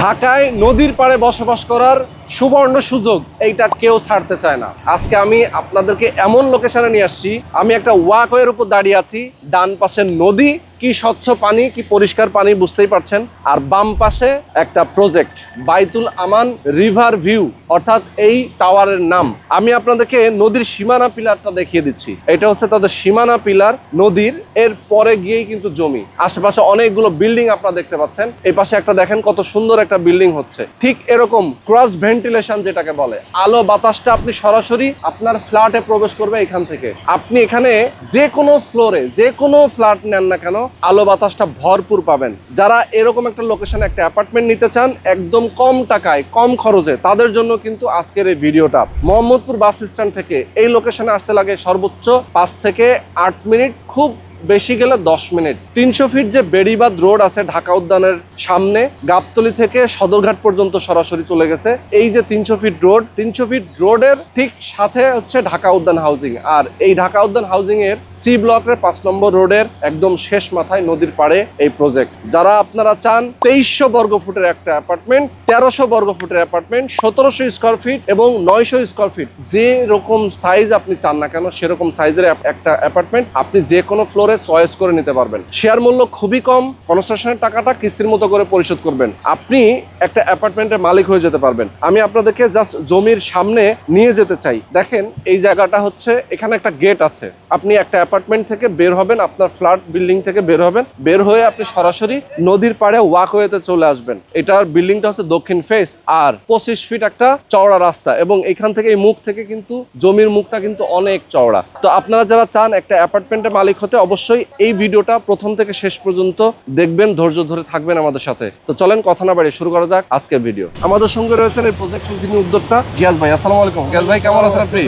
ঢাকায় নদীর পাড়ে বসবাস করার সুবর্ণ সুযোগ এইটা কেউ ছাড়তে চায় না। আজকে আমি আপনাদেরকে এমন লোকেশনে নিয়ে আসছি। আমি একটা ওয়াকওয়ের উপর দাঁড়িয়ে আছি। ডান পাশে নদী কি স্বচ্ছ পানি, কি পরিষ্কার পানি বুঝতেই পারছেন। আর বাম পাশে একটা প্রজেক্ট বাইতুল আমান রিভার ভিউ অর্থাৎ এই টাওয়ারের নাম। আমি আপনাদেরকে নদীর সীমানা পিলারটা দেখিয়ে দিচ্ছি। এটা হচ্ছে তাদের সীমানা পিলার নদীর, এর পরে গিয়েই কিন্তু জমি। আশেপাশে অনেকগুলো বিল্ডিং আপনারা দেখতে পাচ্ছেন। এই পাশে একটা দেখেন কত সুন্দর একটা বিল্ডিং হচ্ছে। ঠিক এরকম ক্রস ভেন্টিলেশন যেটাকে বলে। আলো বাতাসটা আপনি সরাসরি আপনার ফ্ল্যাটে প্রবেশ করবে এখান থেকে। আপনি এখানে যে কোনো ফ্লোরে যে কোনো ফ্ল্যাট নেন না কেন আলো বাতাসটা ভরপুর পাবেন। যারা এরকম একটা লোকেশনে একটা অ্যাপার্টমেন্ট নিতে চান, একদম কম টাকায়, কম খরচে, তাদের জন্য কিন্তু আজকের এই ভিডিওটা। মোহাম্মদপুর বাস স্ট্যান্ড থেকে এই লোকেশনে আসতে লাগে সর্বোচ্চ পাঁচ থেকে আট মিনিট। খুব বেশি গেলে দশ মিনিট। তিনশো ফিট যে বেড়িবাদ রোড আছে ঢাকা উদ্যানের সামনে, গাবতলি থেকে সদরঘাট পর্যন্ত সরাসরি চলে গেছে। এই যে তিনশো ফিট রোড, তিনশো ফিট রোডের ঠিক সাথে হচ্ছে ঢাকা উদ্যান হাউজিং। আর এই ঢাকা উদ্যান হাউজিং এর সি ব্লকের পাঁচ নম্বর রোডের একদম শেষ মাথায় নদীর পাড়ে এই প্রজেক্ট যারা আপনারা চান, তেইশশো বর্গ ফুটের একটা অ্যাপার্টমেন্ট তেরোশো বর্গ ফুটের অ্যাপার্টমেন্ট সতেরোশো স্কোয়ার ফিট এবং নয়শো স্কোয়ার ফিট যে রকম সাইজ আপনি চান না কেন, সেরকম সাইজের একটা অ্যাপার্টমেন্ট আপনি যে কোনো ফ্লোরে চয়েস করে নিতে পারবেন। শেয়ার মূল্য খুবই কম, কনস্ট্রাকশনের টাকাটা কিস্তির মতো করে পরিশোধ করবেন। আপনি একটা অ্যাপার্টমেন্টের মালিক হয়ে যেতে পারবেন। আমি আপনাদেরকে জাস্ট জমির সামনে নিয়ে যেতে চাই। দেখেন, এই জায়গাটা হচ্ছে, এখানে একটা গেট আছে। আপনি একটা অ্যাপার্টমেন্ট থেকে বের হবেন, আপনার ফ্ল্যাট, বিল্ডিং থেকে বের হবেন। বের হয়ে আপনি সরাসরি নদীর পাড়ে ওয়াকওয়েতে চলে আসবেন। এটার বিল্ডিংটা হচ্ছে দক্ষিণ ফেস আর পঁচিশ ফিট একটা চওড়া রাস্তা এবং এখান থেকে এই মুখ থেকে কিন্তু জমির মুখটা কিন্তু অনেক চওড়া। তো আপনারা যারা চান একটা অ্যাপার্টমেন্টের মালিক হতে, অবশ্যই এই ভিডিওটা প্রথম থেকে শেষ পর্যন্ত দেখবেন ধৈর্য ধরে থাকবেন আমাদের সাথে। তো চলেন কথা না বাড়িয়ে শুরু করা যাক আজকের ভিডিও। আমাদের সঙ্গে রয়েছেন এই প্রজেক্টের যিনি উদ্যোক্তা গিয়াস ভাই। আসসালামু আলাইকুম। গিয়াস ভাই কেমন আছেন আপনি?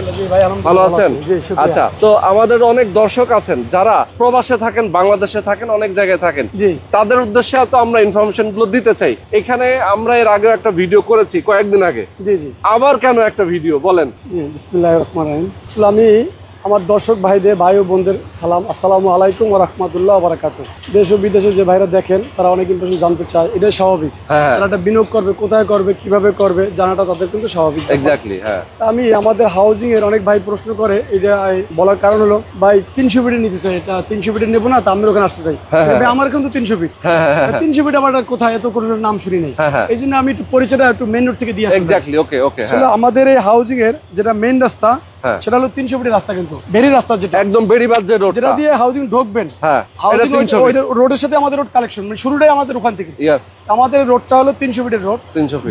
ভালো আছেন? আচ্ছা তো আমাদের অনেক দর্শক আছেন যারা প্রবাসে থাকেন বাংলাদেশে থাকেন অনেক জায়গায় থাকেন। জি। তাদের উদ্দেশ্যে তো আমরা ইনফরমেশনগুলো দিতে চাই। এখানে আমরা এর আগেও একটা ভিডিও করেছি কয়েকদিন আগে। জি জি। আবার কেন একটা ভিডিও? বলেন। জি বিসমিল্লাহির রহমানির রহিম। আমি আমার দর্শক ভাইদের ভাই ও বোনদের সালাম। আসসালামু আলাইকুম ওয়া রাহমাতুল্লাহ ওয়া বারাকাতুহু দেশ ও বিদেশে যে ভাইরা দেখেন তারা অনেক ইনফরমেশন জানতে চায়। এটাই স্বাভাবিক। হ্যাঁ তারা একটা বিনিয়োগ করবে কোথায় করবে কীভাবে করবে জানাটা তাদের কিন্তু স্বাভাবিক এক্স্যাক্টলি হ্যাঁ। আমি আমাদের হাউজিং এর অনেক ভাই প্রশ্ন করে এটা বলার কারণ হলো ভাই তিনশো ফিটে নিতে চাই এটা তিনশো ফিটে নেব না তা আমি ওখানে আসতে চাই। হ্যাঁ, হ্যাঁ। আমার কিন্তু তিনশো ফিট হ্যাঁ হ্যাঁ হ্যাঁ তিনশো ফিট আমার কোথায় এত কোনো নাম শুনি নেই। হ্যাঁ, হ্যাঁ। এই জন্য আমি একটু পরিচয়টা একটু মেন রোড থেকে দিয়ে চাই। এক্স্যাক্টলি ওকে ওকে হ্যাঁ। আমাদের এই হাউজিং এর যেটা মেন রাস্তা হ্যাঁ। সেটা হলো তিনশো ফিটের রাস্তা কিন্তু বেরি রাস্তা যেটা। একদম বেড়িবাদ যে রোড যেটা দিয়ে হাউজিং ঢুকবেন। হ্যাঁ রোডের সাথে আমাদের রোড কালেকশন মানে শুরুটাই আমাদের ওখান থেকে। আমাদের রোডটা হলো তিনশো ফিটের রোড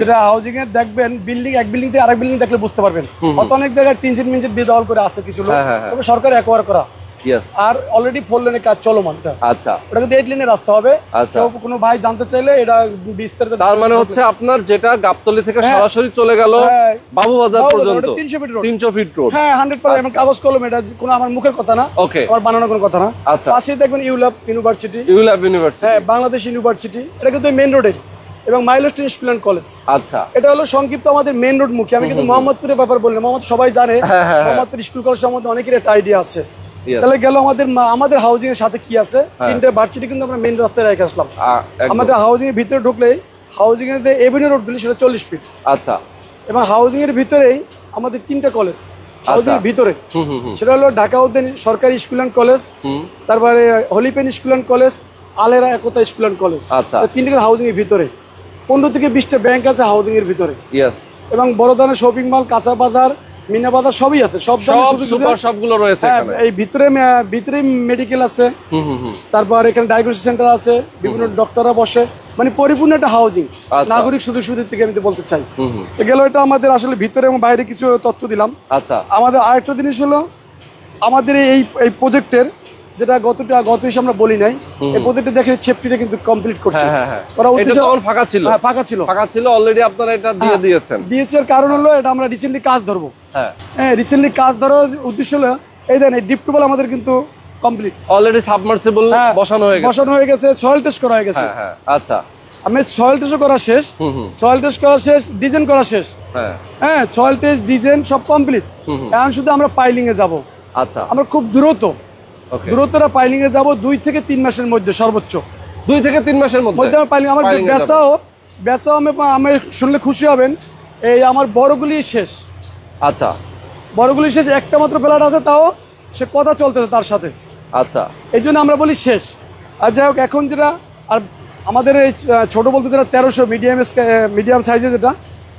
যেটা হাউজিং এর দেখবেন বিল্ডিং এক বিল্ডিং থেকে আরেক বিল্ডিং দেখলে বুঝতে পারবেন। হয়তো অনেক জায়গায় টিন সিট মিনসিট দিয়ে দখল করে আছে কিছু লোক। হ্যাঁ, হ্যাঁ, হ্যাঁ। তবে সরকার একবার করা। আর অলরেডি ফোর লেনের কাজ আচ্ছা। ওটা কিন্তু এইট লেনের রাস্তা হবে। আচ্ছা। কোনো ভাই জানতে চাইলে এটা বিস্তারিত তার মানে হচ্ছে আপনার যেটা গাবতলি থেকে হ্যাঁ। সরাসরি চলে গেল হ্যাঁ। বাবুবাজার বাবুবাজার, পর্যন্ত। ওটা 300 ফিট রোড। তিনশো ফিট রোড হ্যাঁ পার্সেন্ট কাগজ কলম এটা কোনো আমার মুখের কথা না। ওকে আমার বানানোর কোনো কথা না। আচ্ছা। পাশে দেখবেন ইউল্যাব ইউনিভার্সিটি। ULAB university. হ্যাঁ বাংলাদেশ ইউনিভার্সিটি। এটা কিন্তু মেন রোডে এবং মাইলস্টোন স্টুডেন্ট কলেজ। আচ্ছা। এটা হলো সংক্ষিপ্ত আমাদের মেন রোড মুখী। আমি কিন্তু মোহাম্মদপুরের ব্যাপার বললাম। মোহাম্মদ সবাই জানে। হ্যাঁ। মোহাম্মদপুর স্কুল কলেজ সম্বন্ধে অনেকের একটা আইডিয়া আছে. তাহলে গেল আমাদের আমাদের হাউজিং এর সাথে কি আছে? হ্যাঁ। তিনটে ভার্সিটি কিন্তু আমরা মেন রাস্তায় রেখে আসলাম। আমাদের হাউজিং এর ভিতরে ঢুকলে হাউজিং এর যে এভিনিউ রোড গুলি সেটা চল্লিশ ফিট আচ্ছা। এবং হাউজিং এর ভিতরেই আমাদের তিনটা কলেজ হাউজিং এর ভিতরে। সেটা হলো ঢাকা উদ্যান সরকারি স্কুল অ্যান্ড কলেজ তারপরে হলিপেন স্কুল অ্যান্ড কলেজ আলেরা একতা স্কুল অ্যান্ড কলেজ আচ্ছা। তিনটে হাউজিং এর ভিতরে। পনেরো থেকে বিশটা ব্যাংক আছে হাউজিং এর ভিতরে। এবং বড় ধরনের শপিং মল কাঁচা বাজার মিনা বাজার সবই আছে সব সুপার সবগুলো রয়েছে হ্যাঁ, এই ভিতরে ভিতরে মেডিকেল আছে তারপর এখানে ডায়াগনোসিস সেন্টার আছে বিভিন্ন ডক্টররা বসে। মানে পরিপূর্ণ একটা হাউজিং আচ্ছা। নাগরিক সুযোগ সুবিধার থেকে আমি বলতে চাই। গেল এটা আমাদের আসলে ভিতরে এবং বাইরে কিছু তথ্য দিলাম। আচ্ছা। আমাদের আরেকটা জিনিস হলো আমাদের এই এই প্রজেক্টের যেটা গতটা গত হিসেবে আমরা বলি নাই। এই প্রজেক্টে দেখে ছেপটিটা কিন্তু কমপ্লিট করছে। হ্যাঁ হ্যাঁ হ্যাঁ। ওরা এটা তখন ফাঁকা ছিল। হ্যাঁ, ফাঁকা ছিল। ফাঁকা ছিল অলরেডি আপনারা এটা দিয়ে দিয়েছেন। দিয়েছে কারণ হলো এটা আমরা রিসেন্টলি কাজ ধরবো। হ্যাঁ। হ্যাঁ রিসেন্টলি কাজ ধরার উদ্দেশ্য হলো এই দেন এই ডিপ টিউবওয়েল আমাদের কিন্তু কমপ্লিট অলরেডি সাবমার্সিবল বসানো হয়ে গেছে। বসানো হয়ে গেছে সয়েল টেস্ট করা হয়ে গেছে। হ্যাঁ হ্যাঁ আচ্ছা। আমি সয়েল টেস্ট করা শেষ। সয়েল টেস্ট করা শেষ ডিজাইন করা শেষ। হ্যাঁ। হ্যাঁ সয়েল টেস্ট ডিজাইন সব কমপ্লিট এখন শুধু আমরা পাইলিং এ যাব। আচ্ছা। আমরা খুব দ্রুত দ্রুতরা পাইলিং এ যাব দুই থেকে তিন মাসের মধ্যে সর্বোচ্চ। দুই থেকে তিন মাসের মধ্যে? আমার পাইলিং আমার Piling বেচাও আমি আমি শুনলে খুশি হবেন। এই আমার বড়গুলি শেষ। আচ্ছা। বড়গুলি শেষ একটা মাত্র প্লেট আছে তাও সে কথা চলতেছে তার সাথে। আচ্ছা। এই জন্য আমরা বলি শেষ। আর যাই হোক এখন যেটা আর আমাদের এই ছোট বলতে যেটা তেরোশো মিডিয়াম মিডিয়াম সাইজে যেটা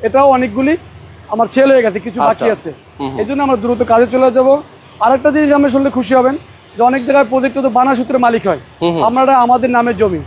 এটাও অনেকগুলি আমার ছেলে হয়ে গেছে কিছু বাকি আচ্ছা। আছে। এই জন্য আমরা দ্রুত কাজে চলে যাব। আরেকটা জিনিস আমরা শুনলে খুশি হবেন যে অনেক জায়গায় প্রজেক্টে তো বানা সূত্রে মালিক হয়। আমরা আমাদের নামে জমি।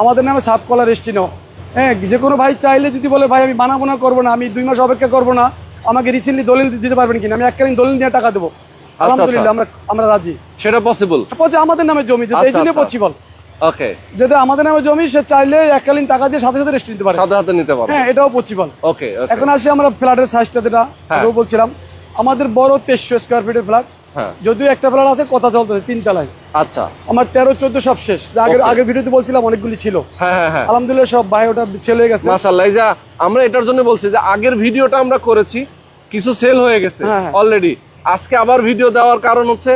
আমাদের নামে সাব কলা রেস্টি নেওয়া হ্যাঁ যে কোনো ভাই চাইলে যদি বলে ভাই আমি বানাবো না করব না আমি দুই মাস অপেক্ষা করব না আমাকে রিসেন্টলি দলিল দিতে পারবেন কিনা? আমি এককালীন দলিল নিয়ে টাকা দেবো। আচ্ছা। আলহামদুলিল্লাহ আমরা আমরা রাজি। সেটা পসিবল আমাদের নামে জমি এই আচ্ছা, জন্য আচ্ছা। পসিবল ওকে যেটা আমাদের নামে জমি সে চাইলে এককালীন টাকা দিয়ে সাথে সাথে রেস্ট নিতে পারে। সাথে হাতে নিতে পারব হ্যাঁ এটাও পসিবল ওকে এখন আসি আমরা ফ্ল্যাটের সাইজটা যেটা হ্যাঁ। বলছিলাম। আমাদের বড় তেইশশো স্কোয়ার ফিটের ফ্ল্যাট যদি যদিও একটা ফ্ল্যাট আছে কথা চলতেছে তিন তলায়। আচ্ছা। আমার তেরো চোদ্দ সব শেষ। আগের আগের ভিডিওতে বলছিলাম অনেকগুলি ছিল। হ্যাঁ হ্যাঁ হ্যাঁ। আলহামদুলিল্লাহ সব ভাই ওটা ছেলে হয়ে গেছে। মাসাল্লাহ যা আমরা এটার জন্য বলছি যে আগের ভিডিওটা আমরা করেছি কিছু সেল হয়ে গেছে। অলরেডি আজকে আবার ভিডিও দেওয়ার কারণ হচ্ছে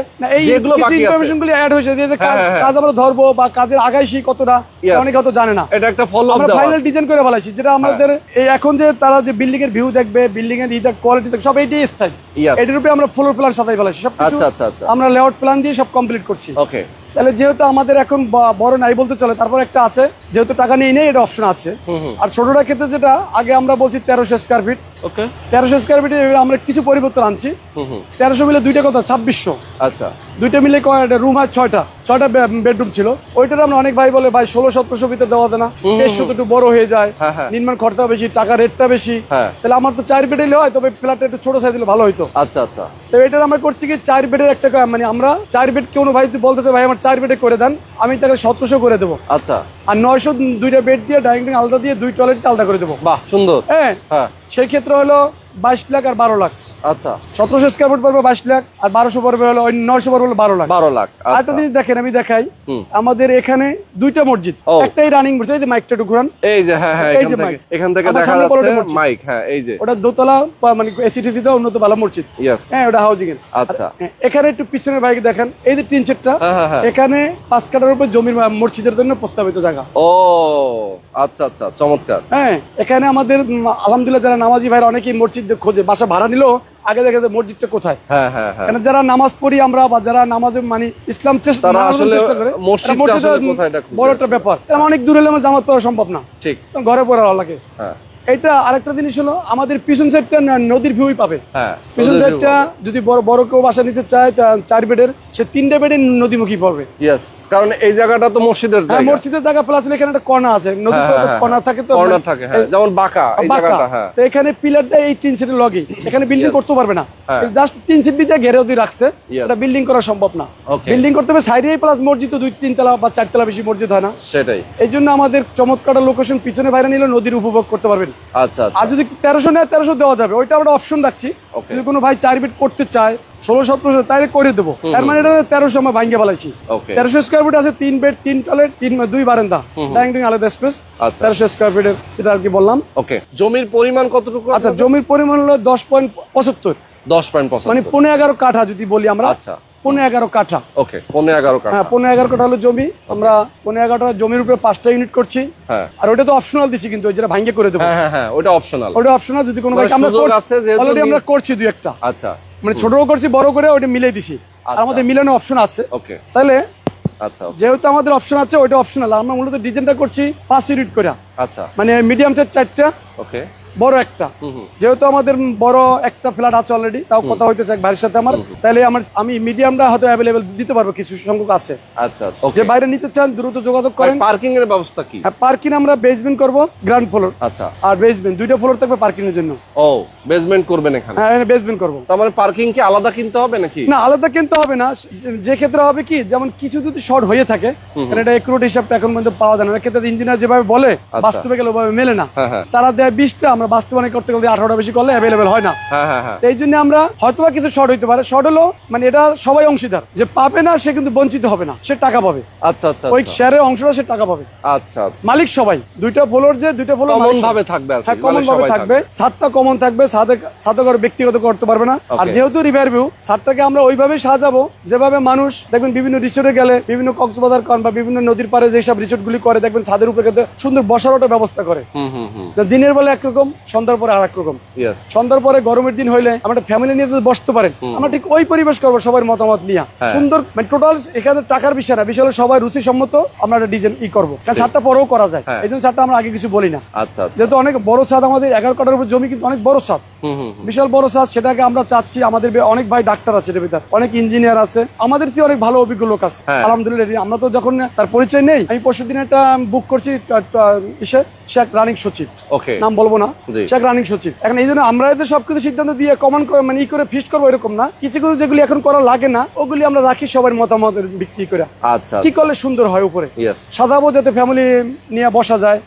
যেগুলো বাকি আছে। ইনফরমেশনগুলো অ্যাড হয়েছে যে যে কাজ হ্যাঁ, হ্যাঁ। কাজ আমরা ধরবো বা কাজের আগাইছি কতটা. অনেকে হয়তো জানে না। এটা একটা ফলো আপ আমরা ফাইনাল ডিজাইন করে ফেলাইছি যেটা আমাদের এই এখন যে তারা যে বিল্ডিং এর ভিউ দেখবে বিল্ডিং এর ইদার কোয়ালিটি দেখবে সব এইটাই স্টাইল. এটার উপরে আমরা ফ্লোর প্ল্যান সাজাই ফেলাইছি সব কিছু আচ্ছা আচ্ছা আচ্ছা। আমরা লেআউট প্ল্যান দিয়ে সব কমপ্লিট করছি। ওকে তাহলে যেহেতু আমাদের এখন বড় নাই বলতে চলে তারপর একটা আছে যেহেতু টাকা নিয়ে নেই এটা অপশন আছে। আর ছোটটা ক্ষেত্রে যেটা আগে আমরা বলছি তেরোশো স্কোয়ার ফিট ওকে তেরোশো স্কোয়ার ফিটে আমরা কিছু পরিবর্তন আনছি। তেরোশো মিলে দুইটা কথা ছাব্বিশশো। আচ্ছা। দুইটা মিলে রুম হয় ছয়টা। ছয়টা বেডরুম ছিল। ওইটার আমরা অনেক ভাই বলে ভাই ষোলো সতেরোশো ভিতরে দেওয়া যায় না। বেশ তো একটু বড় হয়ে যায়। হ্যাঁ, হ্যাঁ। নির্মাণ খরচা বেশি টাকা রেটটা বেশি। হ্যাঁ। তাহলে আমার তো চার বেডে হয় তবে ফ্ল্যাটটা একটু ছোট সাইজ ভালো হতো আচ্ছা আচ্ছা। তো এটার আমরা করছি কি চার বেডের একটা মানে আমরা চার বেড কোনো ভাই বলতেছে ভাই আমার চার বেডে করে দেন আমি তাকে সতেরোশো করে দেবো। আচ্ছা। আর নয়শো দুইটা বেড দিয়ে ডাইনিং আলাদা দিয়ে দুই টয়লেট আলাদা করে দেবো। বাহ সুন্দর। হ্যাঁ হ্যাঁ। সেই ক্ষেত্রে হলো বাইশ লাখ আর বারো লাখ। আচ্ছা। সতেরোশো স্কোয়ার ফুট পড়বে বাইশ লাখ আর বারোশো পড়বে হলো নয়শো পড়বে হলো বারো লাখ। বারো লাখ আচ্ছা। জিনিস দেখেন আমি দেখাই। আমাদের এখানে দুইটা মসজিদ একটাই রানিং মসজিদ এই যে মাইকটা একটু ঘুরান। এই যে হ্যাঁ হ্যাঁ এই যে মাইক। এখান থেকে দেখা যাচ্ছে মাইক হ্যাঁ এই যে। ওটা দোতলা মানে এসিটিসি উন্নত ভালো মসজিদ। ইয়েস হ্যাঁ ওটা হাউজিং এর। আচ্ছা। হ্যাঁ, এখানে একটু পিছনের বাইক দেখেন এই যে টিন সেটটা হ্যাঁ হ্যাঁ এখানে পাঁচ কাটার উপর জমির মসজিদের জন্য প্রস্তাবিত জায়গা। ও আচ্ছা আচ্ছা চমৎকার। হ্যাঁ এখানে আমাদের আলহামদুলিল্লাহ যারা নামাজি ভাইরা অনেকেই মসজিদ খোঁজে বাসা ভাড়া নিল আগে দেখে যায় মসজিদটা কোথায়? হ্যাঁ হ্যাঁ হ্যাঁ। যারা নামাজ পড়ি আমরা বা যারা নামাজ মানে ইসলাম চেষ্টা করে মসজিদে বড় একটা ব্যাপার। অনেক দূরে হলে জামাত পড়া সম্ভব না। ঠিক। ঘরে পড়া লাগে। হ্যাঁ। এটা আরেকটা জিনিস হলো আমাদের পিছন সাইডটা নদীর ভিউই পাবে। হ্যাঁ পিছন সাইডটা যদি বড় বড় কেউ বাসা নিতে চায় চার বেডের সে তিনটে বেডের নদীমুখী পড়বে। ইয়েস কারণ এই জায়গাটা তো মসজিদের হ্যাঁ জায়গা। মসজিদের জায়গা প্লাস এখানে একটা কর্নার আছে। নদী হ্যাঁ, হ্যাঁ, থাকে তো কর্নার থাকে হ্যাঁ যেমন বাঁকা এই জায়গাটা হ্যাঁ। তো এখানে পিলারটা এই তিন সিটের লগে এখানে বিল্ডিং করতে পারবে না। হ্যাঁ। জাস্ট তিন সিট দিয়ে ঘেরে দিয়ে রাখছে. এটা বিল্ডিং করা সম্ভব না। বিল্ডিং করতে হবে সাইডে প্লাস মসজিদ তো দুই তিন তলা বা চার তলা বেশি মসজিদ হয় না। সেটাই। এই জন্য আমাদের চমৎকার লোকেশন পিছনে বাইরে নিলে নদীর উপভোগ করতে পারবেন। আচ্ছা আচ্ছা। আর যদি তেরোশো নেয় তেরোশো দেওয়া যাবে। ওইটা আমরা অপশন রাখছি। যদি কোনো ভাই চার বিট করতে চায় ষোলো সতেরোশো তাই করে দেবো। তার মানে এটা তেরোশো আমরা ভাঙ্গে ফেলাইছি। তেরোশো স্কোয়ার ফিট আছে তিন বেড তিন টয়লেট তিন দুই বারান্দা। ডাইনিং রুম আলাদা স্পেস আচ্ছা। তেরোশো স্কোয়ার ফিটের যেটা আর কি বললাম। ওকে জমির পরিমাণ কতটুকু আচ্ছা জমির পরিমাণ হলো দশ পয়েন্ট পঁচাত্তর। দশ পয়েন্ট মানে পনেরো এগারো কাঠা যদি বলি আমরা। আচ্ছা। পনেরো এগারো কাঠা। ওকে পনেরো এগারো কাঠা। হ্যাঁ পনেরো এগারো কাঠা হলো জমি। আমরা পনেরো এগারোটা জমির উপরে পাঁচটা ইউনিট করছি। হ্যাঁ। আর ওটা তো অপশনাল দিছি কিন্তু ওই যেটা ভাঙ্গে করে দেবো। হ্যাঁ হ্যাঁ হ্যাঁ ওটা অপশনাল ওটা অপশনাল যদি কোনো মানে আমরা আছে অলরেডি আমরা করছি দুই একটা। আচ্ছা। মানে ছোটও করছি বড় করে ওটা মিলিয়ে দিছি। আর আচ্ছা। আমাদের মিলানো অপশন আছে। ওকে। তাহলে আচ্ছা যেহেতু আমাদের অপশন আছে ওইটা অপশনাল আমরা মূলত ডিজাইনটা করছি পাঁচ ইউনিট করে আচ্ছা। মানে মিডিয়াম সাইজ চারটা। ওকে। বড় একটা। যেহেতু আমাদের বড় একটা ফ্ল্যাট আছে অলরেডি তাও কথা হইতেছে এক ভাইয়ের সাথে আমার। তাহলে আমার আমি মিডিয়ামটা হয়তো অ্যাভেলেবেল দিতে পারব কিছু সংখ্যক আছে। আচ্ছা যে বাইরে নিতে চান দ্রুত যোগাযোগ করেন। পার্কিং এর ব্যবস্থা কি? হ্যাঁ পার্কিং আমরা বেসমেন্ট করব গ্রাউন্ড ফ্লোর আচ্ছা। আর বেসমেন্ট দুইটা ফ্লোর থাকবে পার্কিং এর জন্য। ও বেসমেন্ট করবেন এখানে? হ্যাঁ বেসমেন্ট করব। তার মানে পার্কিং কি আলাদা কিনতে হবে নাকি? না আলাদা কিনতে হবে না। যে- ক্ষেত্রে হবে কি যেমন কিছু যদি শর্ট হয়ে থাকে এটা একুরেট হিসাবটা এখন পর্যন্ত পাওয়া যায় না। ক্ষেত্রে ইঞ্জিনিয়ার যেভাবে বলে আচ্ছা। বাস্তবে গেলে ওভাবে মেলে না। হ্যাঁ হ্যাঁ। তারা দেয় বিশটা আমরা বাস্তবায়ন করতে গেলে আঠারোটা বেশি করলে অ্যাভেলেবেল হয় না। হ্যাঁ হ্যাঁ হ্যাঁ। এই জন্য আমরা হয়তো কিছু শর্ট হইতে পারে। শর্ট হলো মানে এটা সবাই অংশীদার। যে পাবে না সে কিন্তু বঞ্চিত হবে না। সে টাকা পাবে। আচ্ছা আচ্ছা ওই আচ্ছা। শেয়ারের অংশটা সে টাকা পাবে। আচ্ছা আচ্ছা। মালিক সবাই। দুইটা ফ্লোর যে দুইটা ফ্লোর কমন ভাবে থাকবে হ্যাঁ মানে কমন ভাবে থাকবে। ছাদটা কমন থাকবে। ছাদে ছাদে করে ব্যক্তিগত করতে পারবে না। আর যেহেতু রিভার ভিউ ছাদটাকে আমরা ওইভাবে সাজাবো যেভাবে মানুষ দেখবেন বিভিন্ন রিসোর্টে গেলে বিভিন্ন কক্সবাজার কন বা বিভিন্ন নদীর পাড়ে যেসব রিসোর্ট গুলি করে দেখবেন ছাদের উপরে কিন্তু সুন্দর বসার একটা ব্যবস্থা করে। দিনের বেলা একরকম সন্ধ্যার পরে আর রকম সন্ধ্যার পরে গরমের দিন হইলে আমরা ফ্যামিলি নিয়ে বসতে পারেন আমরা ঠিক ওই পরিবেশ করব সবার মতামত নিয়ে হ্যাঁ। সুন্দর মানে টোটাল এখানে টাকার বিষয় না বিষয় হলো সবাই রুচি সম্মত আমরা একটা ডিজাইন ই করব কারণ। ছাদটা পরেও করা যায় হ্যাঁ। এই জন্য ছাদটা আমরা আগে কিছু বলি না আচ্ছা আচ্ছা যেহেতু অনেক বড় ছাদ আমাদের এগারো কাটার উপর জমি কিন্তু অনেক বড় ছাদ হুম। বিশাল বড় ছাদ সেটাকে আমরা চাচ্ছি আমাদের অনেক ভাই ডাক্তার আছে এটার ভিতর। অনেক ইঞ্জিনিয়ার আছে। আমাদের থেকে অনেক ভালো অভিজ্ঞ লোক আছে। হ্যাঁ। আলহামদুলিল্লাহ আমরা তো যখন তার পরিচয় নেই আমি পরশু দিন একটা বুক করছি ইসে শেখ রানিং সচিব। নাম বলব না। শেখ রানিং সচিব। এখন এই জন্য আমরা এদের সবকিছু সিদ্ধান্ত দিয়ে কমন করে মানে ই করে ফিক্স করব এরকম না। কিছু কিছু যেগুলি এখন করা লাগে না ওগুলি আমরা রাখি সবার মতামতের ভিত্তি করে। আচ্ছা কি করলে সুন্দর হয় উপরে? সাদাবো যাতে ফ্যামিলি নিয়ে বসা যায়।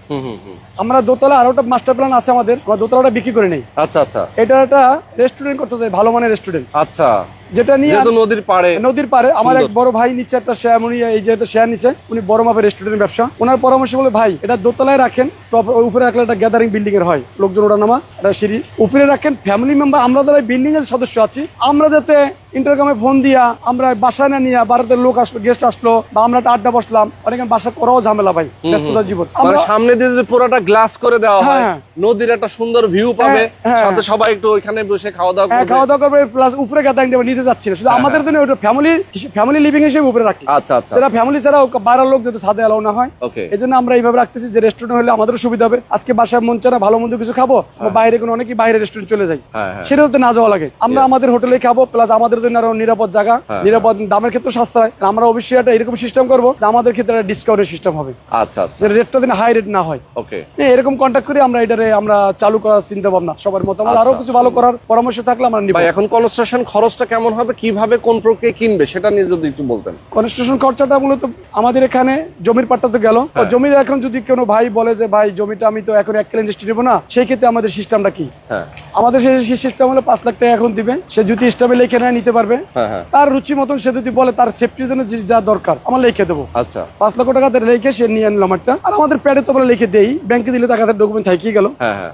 আমরা দোতলা আরও মাস্টার প্ল্যান আছে আমাদের দোতলাটা বিক্রি করে নেই। আচ্ছা আচ্ছা। এটা একটা রেস্টুরেন্ট করতে চাই ভালো মানের রেস্টুরেন্ট আচ্ছা। যেটা নিয়ে যেহেতু নদীর পাড়ে। নদীর পারে আমার এক বড় ভাই নিচে একটা শেয়ার উনি এই যে একটা শেয়ার নিচে উনি বড় মাপের রেস্টুরেন্ট ব্যবসা। ওনার পরামর্শ বলে ভাই এটা দোতলায় রাখেন টপ উপরে রাখলে একটা গ্যাদারিং বিল্ডিং এর হয়। লোকজন ওটা নামা একটা সিঁড়ি। উপরে রাখেন ফ্যামিলি মেম্বার আমরা যারা বিল্ডিং এর সদস্য আছি আমরা যাতে ইন্টারকামে ফোন দিয়া আমরা বাসা না নিয়ে বাড়িতে লোক আসলো গেস্ট আসলো বা আমরা একটা আড্ডা বসলাম অনেক বাসা করাও ঝামেলা ভাই ব্যস্ততা জীবন। মানে আমরা সামনে দিয়ে যদি পুরোটা গ্লাস করে দেওয়া হয় হ্যাঁ। নদীর একটা সুন্দর ভিউ পাবে হ্যাঁ, হ্যাঁ। সাথে সবাই একটু ওইখানে বসে খাওয়া দাওয়া হ্যাঁ, খাওয়া দাওয়া করবে প্লাস উপরে গ্যাদারিং নিতে যাচ্ছি না শুধু হ্যাঁ, আমাদের জন্য ওটা ফ্যামিলি ফ্যামিলি লিভিং হিসেবে উপরে রাখি। আচ্ছা আচ্ছা যারা ফ্যামিলি ছাড়াও বাইরের লোক যাতে সাদে এলাও না হয় এই জন্য আমরা এইভাবে রাখতেছি যে রেস্টুরেন্ট হলে সুবিধা হবে। আজকে বাসায় মন ভালো মন্দ কিছু খাব বাইরে কোনো অনেকেই বাইরে রেস্টুরেন্ট চলে যাই। হ্যাঁ হ্যাঁ। তো না যাওয়া লাগে। আমরা আমাদের হোটেলে খাব প্লাস আমাদের জন্য আরও নিরাপদ জায়গা হ্যাঁ, নিরাপদ দামের ক্ষেত্রে সাশ্রয় আমরা অবশ্যই একটা এরকম সিস্টেম করব আমাদের ক্ষেত্রে একটা ডিসকাউন্টের সিস্টেম হবে। আচ্ছা আচ্ছা। রেটটা যেন হাই রেট না হয়। ওকে এরকম কন্ট্যাক্ট করে আমরা এটারে আমরা চালু করার চিন্তা ভাবনা সবার মতামত আরও আচ্ছা, কিছু ভালো করার পরামর্শ থাকলে আমরা এখন কনস্ট্রাকশন খরচটা কেমন হবে কীভাবে কোন প্রক্রিয়া কিনবে সেটা নিয়ে যদি একটু বলতেন। কনস্ট্রাকশন খরচাটা মূলত আমাদের এখানে জমির পাট্টা তো গেল। হ্যাঁ। জমির এখন যদি কোনো ভাই বলে যে ভাই জমিটা আমি তো এখন এক কিলো ইন্ডাস্ট্রি নেব না সেই ক্ষেত্রে আমাদের সিস্টেমটা কি? হ্যাঁ। আমাদের সেই সিস্টেম হলো পাঁচ লাখ টাকা এখন দিবে। সে যদি স্টাবে লিখে নেয় নিতে পারবে হ্যাঁ তার রুচি মতন সে যদি বলে তার সেফটির জন্য যা দরকার আমরা লিখে দেবো। আচ্ছা। পাঁচ লক্ষ টাকা লিখে সে নিয়ে নিলাম একটা। আর আমাদের প্যাডে তো আমরা লিখে দেই ব্যাংকে দিলে টাকা ডকুমেন্ট থাকিয়ে গেল।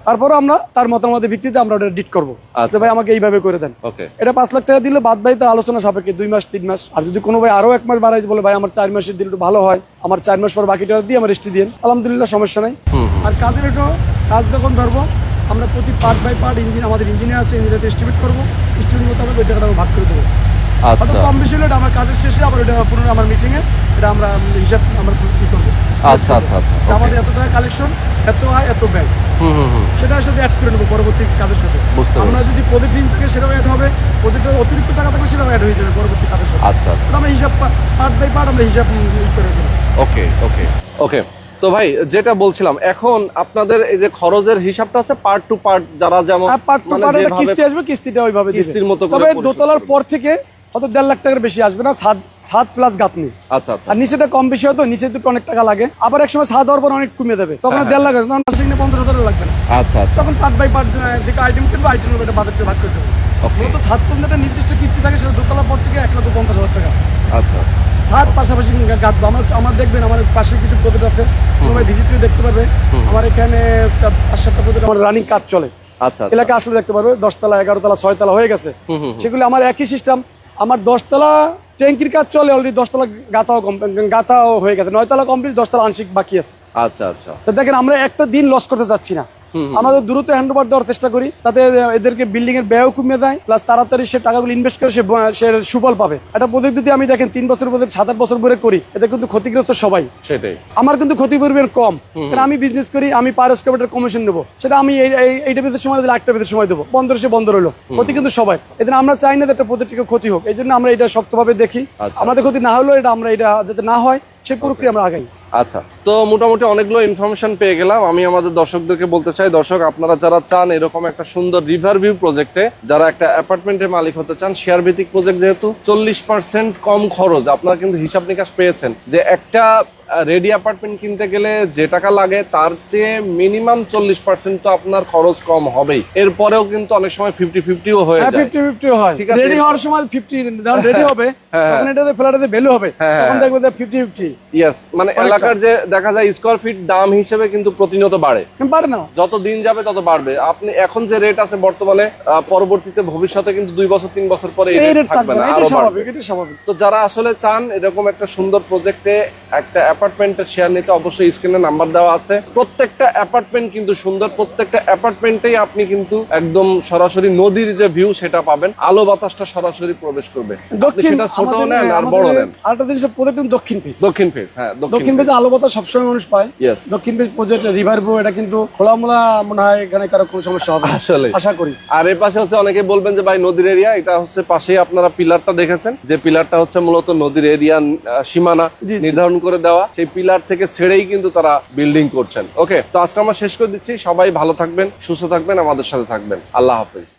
তারপরে আমরা তার মতামতের ভিত্তিতে আমরা ওটা ডিট করব। আচ্ছা। ভাই আমাকে এইভাবে করে দেন। ওকে এটা পাঁচ লাখ টাকা দিলে বাদ ভাই তার আলোচনা সাপেক্ষে দুই মাস তিন মাস। আর যদি কোনো ভাই আরও এক মাস বাড়াই বলে ভাই আমার চার মাসের দিলে একটু ভালো হয় আমার চার মাস পর বাকি টাকা দিয়ে আমার রেস্টি দিন আলহামদুলিল্লাহ সমস্যা নাই। আর কাজের একটু কাজ যখন ধরবো আমরা প্রতি পার্ট বাই পার্ট ইঞ্জিন আমাদের ইঞ্জিনিয়ার আছে ইঞ্জিনিয়ারতে এস্টিমেট করব। এস্টিমেট মোতাবেক ওই টাকাটা ভাগ করে দেবো। আচ্ছা। কম বেশি হলে আমার কাজের শেষে আবার ওটা পুরো আমার মিটিংয়ে এটা আমরা হিসাব আমরা কি করব। আচ্ছা আচ্ছা আচ্ছা আমাদের এত টাকা কালেকশন এত হয় এত ব্যয়। সেটার সাথে অ্যাড করে নেব পরবর্তী কাজের সাথে। আমরা যদি প্রতিদিন থেকে সেটাও অ্যাড হবে প্রতিটা অতিরিক্ত টাকা থাকলে সেটাও অ্যাড হয়ে যাবে পরবর্তী কাজের সাথে। আচ্ছা আচ্ছা। আমরা হিসাব পার্ট বাই পার্ট আমরা হিসাব করে দেবো ওকে ওকে ওকে তো ভাই যেটা বলছিলাম এখন আপনাদের এই যে খরচের হিসাবটা হচ্ছে পার্ট টু পার্ট যারা যেমন পার্ট টু পার্ট কিস্তি আসবে কিস্তিটা ওইভাবে কিস্তির মতো করে দোতলার পর থেকে হয়তো দেড় লাখ টাকার বেশি আসবে না ছাদ ছাদ প্লাস গাঁথনি। আচ্ছা আচ্ছা। আর নিচেটা কম বেশি হতো নিচে দুটো অনেক টাকা লাগে। আবার এক সময় ছাদ হওয়ার পর অনেক কমিয়ে দেবে। তখন হ্যাঁ, দেড় লাখ আসবে তখন পঞ্চাশ হাজার লাগবে না। আচ্ছা আচ্ছা। তখন পার্ট বাই পার্ট দিকে আইটেম কিনবো আইটেম এটা ভাগ করতে হবে মূলত ছাদ পর্যন্ত একটা নির্দিষ্ট কিস্তি থাকে সেটা দোতলার পর থেকে এক পঞ্চাশ হাজার টাকা। আচ্ছা আচ্ছা। ছাদ পাশাপাশি গাঁথবো। আমার আমার দেখবেন আমার পাশে কিছু প্রজেক্ট আছে সবাই ভিজিট করে দেখতে পারবে। আমার এখানে পাঁচ সাতটা প্রজেক্ট আমার রানিং কাজ চলে। আচ্ছা আচ্ছা। এলাকা আসলে দেখতে পারবে দশতলা এগারোতলা ছয়তলা হয়ে গেছে। হুম হুম হুম। সেগুলি আমার একই সিস্টেম আমার দশতলা ট্যাঙ্কির কাজ চলে অলরেডি দশতলা গাতাও কম- গাতাও হয়ে গেছে। নয়তলা কমপ্লিট দশতলা আংশিক বাকি আছে। আচ্ছা আচ্ছা। তো দেখেন আমরা একটা দিন লস করতে চাচ্ছি না। আমাদের দ্রুত হ্যান্ড ওভার দেওয়ার চেষ্টা করি তাতে এদেরকে বিল্ডিং এর ব্যয় কমিয়ে দেয় প্লাস তাড়াতাড়ি সে টাকাগুলো ইনভেস্ট করে সে সে সুফল পাবে। একটা প্রজেক্ট যদি আমি দেখেন তিন বছর প্রজেক্ট সাত আট বছর ধরে করি এতে কিন্তু ক্ষতিগ্রস্ত সবাই। সেটাই। আমার কিন্তু ক্ষতি পরিমাণ কম। কারণ আমি বিজনেস করি আমি পার স্কোয়ার কমিশন নেব। সেটা আমি এই- এই- এইটা ভিতরে সময় দিলে একটা ভিতরে সময় দেবো। বন্ধ সে বন্ধ রইল ক্ষতি কিন্তু সবাই। এদিন আমরা চাই না যে একটা প্রজেক্টকে ক্ষতি হোক। এই জন্য আমরা এটা শক্তভাবে দেখি। আচ্ছা। আমাদের ক্ষতি না হলেও এটা আমরা এটা যাতে না হয় সেই প্রক্রিয়া আমরা আগাই। আচ্ছা। তো মোটামুটি অনেকগুলো ইনফরমেশন পেয়ে গেলাম। আমি আমাদের দর্শকদেরকে বলতে চাই, দর্শক, আপনারা যারা চান এরকম একটা সুন্দর রিভার ভিউ প্রজেক্টে যারা একটা অ্যাপার্টমেন্টের মালিক হতে চান শেয়ার ভিত্তিক প্রজেক্ট যেহেতু, চল্লিশ পার্সেন্ট কম খরচ, আপনারা কিন্তু হিসাব নিকাশ পেয়েছেন যে একটা রেডি অ্যাপার্টমেন্ট কিনতে গেলে যে টাকা লাগে তার চেয়ে মিনিমাম চল্লিশ পার্সেন্ট তো আপনার খরচ কম হবেই। এরপরেও কিন্তু অনেক সময় ফিফটি ফিফটিও হয়ে হ্যাঁ যায়। ফিফটি ফিফটি হয়। ঠিক আছে। রেডি হওয়ার সময় ফিফটি যখন রেডি হবে হ্যাঁ, তখন এটাতে ফ্ল্যাটাতে ভ্যালু হবে। হ্যাঁ, তখন হ্যাঁ। দেখবে যে ফিফটি ফিফটি ইয়েস মানে এলাকার যে দেখা যায় স্কোয়ার ফিট দাম হিসেবে কিন্তু প্রতিনিয়ত বাড়ে। পারে না। যত দিন যাবে তত বাড়বে। আপনি এখন যে রেট আছে বর্তমানে পরবর্তীতে ভবিষ্যতে কিন্তু দুই বছর তিন বছর পরে এই রেট থাকবে না স্বাভাবিক এটা স্বাভাবিক। তো যারা আসলে চান এরকম একটা সুন্দর প্রজেক্টে একটা অ্যাপার্টমেন্টের শেয়ার নিতে অবশ্যই স্ক্রিনে নাম্বার দেওয়া আছে। প্রত্যেকটা অ্যাপার্টমেন্ট কিন্তু সুন্দর প্রত্যেকটা অ্যাপার্টমেন্টেই আপনি কিন্তু একদম সরাসরি নদীর যে ভিউ সেটা পাবেন। আলো বাতাসটা সরাসরি প্রবেশ করবে। সেটা ছোট নেন আর বড় নেন। আরেকটা জিনিস প্রজেক্ট দক্ষিণ ফেস দক্ষিণ ফেস হ্যাঁ দক্ষিণ দক্ষিণ ফেসে আলো বাতাস সবসময় মানুষ পায়। দক্ষিণ ফেস প্রজেক্ট রিভার বো এটা কিন্তু খোলামোলা মনে হয় এখানে কারও কোনো সমস্যা হবে আসলে। আশা করি। আর এর পাশে হচ্ছে অনেকে বলবেন যে ভাই নদীর এরিয়া এটা হচ্ছে পাশেই আপনারা পিলারটা দেখেছেন? যে পিলারটা হচ্ছে মূলত নদীর এরিয়া সীমানা। নির্ধারণ করে দেওয়া। সেই পিলার থেকে ছেড়েই কিন্তু তারা বিল্ডিং করছেন। ওকে তো আজকে আমরা শেষ করে দিচ্ছি। সবাই ভালো থাকবেন, সুস্থ থাকবেন, আমাদের সাথে থাকবেন। আল্লাহ হাফিজ।